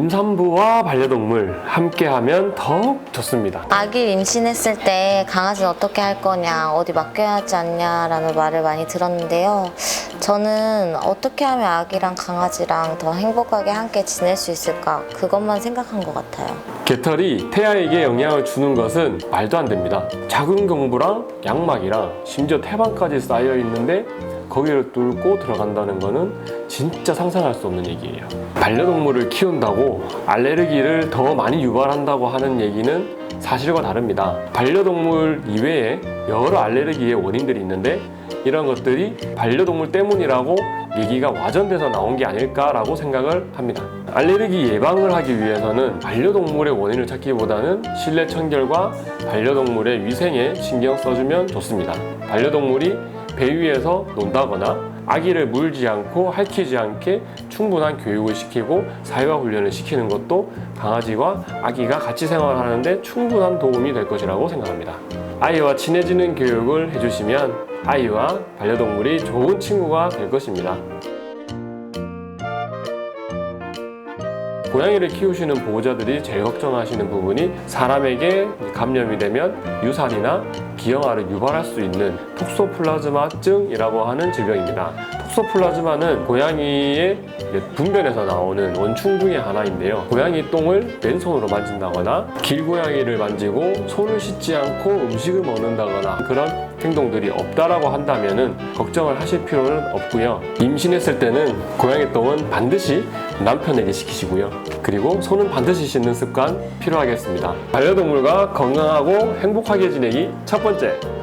임산부와 반려동물 함께하면 더욱 좋습니다. 아기 임신했을 때 강아지는 어떻게 할 거냐, 어디 맡겨야 하지 않냐라는 말을 많이 들었는데요. 저는 어떻게 하면 아기랑 강아지랑 더 행복하게 함께 지낼 수 있을까, 그것만 생각한 것 같아요. 개털이 태아에게 영향을 주는 것은 말도 안 됩니다. 작은 경부랑 양막이랑 심지어 태반까지 쌓여 있는데 거기를 뚫고 들어간다는 거는 진짜 상상할 수 없는 얘기예요. 반려동물을 키운다고 알레르기를 더 많이 유발한다고 하는 얘기는 사실과 다릅니다. 반려동물 이외에 여러 알레르기의 원인들이 있는데 이런 것들이 반려동물 때문이라고 얘기가 와전돼서 나온 게 아닐까라고 생각을 합니다. 알레르기 예방을 하기 위해서는 반려동물의 원인을 찾기보다는 실내 청결과 반려동물의 위생에 신경 써주면 좋습니다. 반려동물이 배 위에서 논다거나 아기를 물지 않고 핥히지 않게 충분한 교육을 시키고 사회화 훈련을 시키는 것도 강아지와 아기가 같이 생활하는데 충분한 도움이 될 것이라고 생각합니다. 아이와 친해지는 교육을 해주시면 아이와 반려동물이 좋은 친구가 될 것입니다. 고양이를 키우시는 보호자들이 제일 걱정하시는 부분이 사람에게 감염이 되면 유산이나 기형아를 유발할 수 있는 톡소플라즈마증이라고 하는 질병입니다. 톡소플라즈마는 고양이의 분변에서 나오는 원충 중에 하나인데요. 고양이 똥을 맨손으로 만진다거나 길고양이를 만지고 손을 씻지 않고 음식을 먹는다거나 그런 행동들이 없다라고 한다면은 걱정을 하실 필요는 없고요. 임신했을 때는 고양이 똥은 반드시 남편에게 시키시고요. 그리고 손은 반드시 씻는 습관 필요하겠습니다. 반려동물과 건강하고 행복하게 지내기 첫 번째.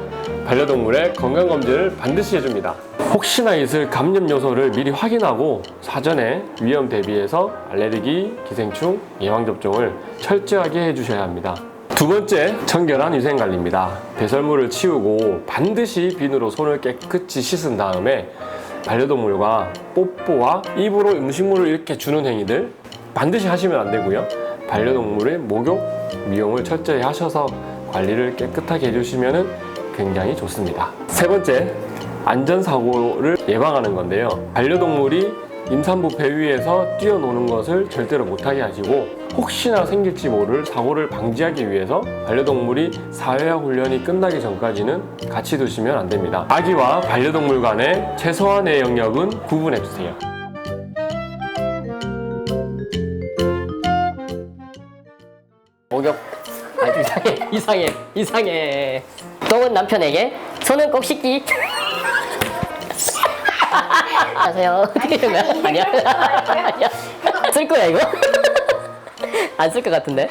반려동물의 건강검진을 반드시 해줍니다. 혹시나 있을 감염 요소를 미리 확인하고 사전에 위험 대비해서 알레르기, 기생충, 예방접종을 철저하게 해주셔야 합니다. 두 번째, 청결한 위생관리입니다. 배설물을 치우고 반드시 비누로 손을 깨끗이 씻은 다음에 반려동물과 뽀뽀와 입으로 음식물을 이렇게 주는 행위들 반드시 하시면 안 되고요. 반려동물의 목욕, 미용을 철저히 하셔서 관리를 깨끗하게 해주시면 굉장히 좋습니다. 세 번째, 안전사고를 예방하는 건데요. 반려동물이 임산부 배 위에서 뛰어노는 것을 절대로 못하게 하시고 혹시나 생길지 모를 사고를 방지하기 위해서 반려동물이 사회화 훈련이 끝나기 전까지는 같이 두시면 안 됩니다. 아기와 반려동물 간의 최소한의 영역은 구분해 주세요. 이상해 이상해. 똥은 남편에게 손은 꼭 씻기. 안녕하세요. 어떻게 된 거야? 아니야? 아니야? 쓸 거야 이거? 안 쓸 것 같은데